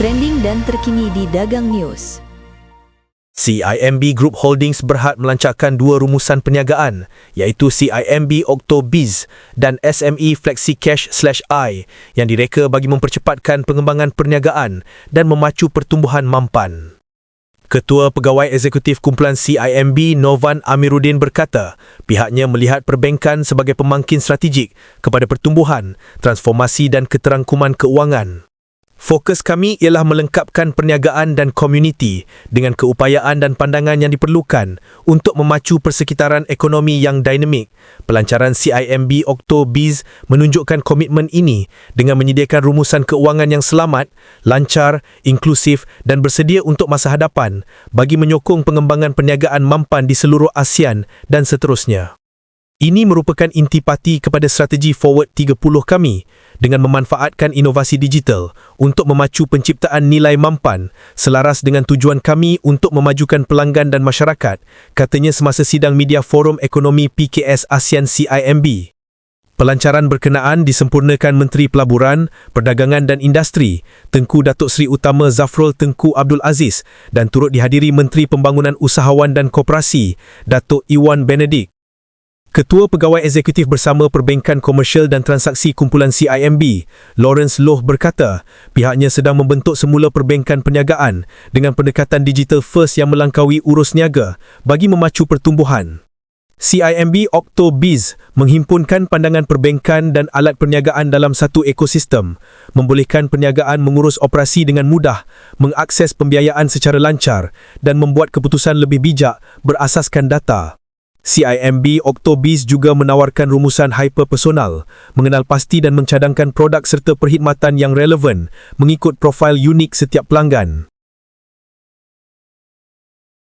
trending dan terkini di Dagang News. CIMB Group Holdings berhad melancarkan dua rumusan perniagaan iaitu CIMB Octo Biz dan SME Flexi Cash slash I yang direka bagi mempercepatkan pengembangan perniagaan dan memacu pertumbuhan mampan. Ketua Pegawai Eksekutif Kumpulan CIMB Novan Amiruddin berkata, pihaknya melihat perbankan sebagai pemangkin strategik kepada pertumbuhan, transformasi dan keterangkuman keuangan. Fokus kami ialah melengkapkan perniagaan dan komuniti dengan keupayaan dan pandangan yang diperlukan untuk memacu persekitaran ekonomi yang dinamik. Pelancaran CIMB Okto Biz menunjukkan komitmen ini dengan menyediakan rumusan keuangan yang selamat, lancar, inklusif dan bersedia untuk masa hadapan bagi menyokong pengembangan perniagaan mampan di seluruh ASEAN dan seterusnya. Ini merupakan intipati kepada strategi Forward 30 kami dengan memanfaatkan inovasi digital untuk memacu penciptaan nilai mampan selaras dengan tujuan kami untuk memajukan pelanggan dan masyarakat, katanya semasa sidang media Forum Ekonomi PKS ASEAN CIMB. Pelancaran berkenaan disempurnakan Menteri Pelaburan, Perdagangan dan Industri, Tengku Datuk Seri Utama Zafrul Tengku Abdul Aziz dan turut dihadiri Menteri Pembangunan Usahawan dan Koperasi, Datuk Iwan Benedict. Ketua Pegawai Eksekutif Bersama Perbankan Komersial dan Transaksi Kumpulan CIMB, Lawrence Loh berkata, pihaknya sedang membentuk semula perbankan perniagaan dengan pendekatan digital first yang melangkaui urus niaga bagi memacu pertumbuhan. CIMB Octo Biz menghimpunkan pandangan perbankan dan alat perniagaan dalam satu ekosistem, membolehkan perniagaan mengurus operasi dengan mudah, mengakses pembiayaan secara lancar dan membuat keputusan lebih bijak berasaskan data. CIMB Octobis juga menawarkan rumusan hyper-personal, mengenal pasti dan mencadangkan produk serta perkhidmatan yang relevan mengikut profil unik setiap pelanggan.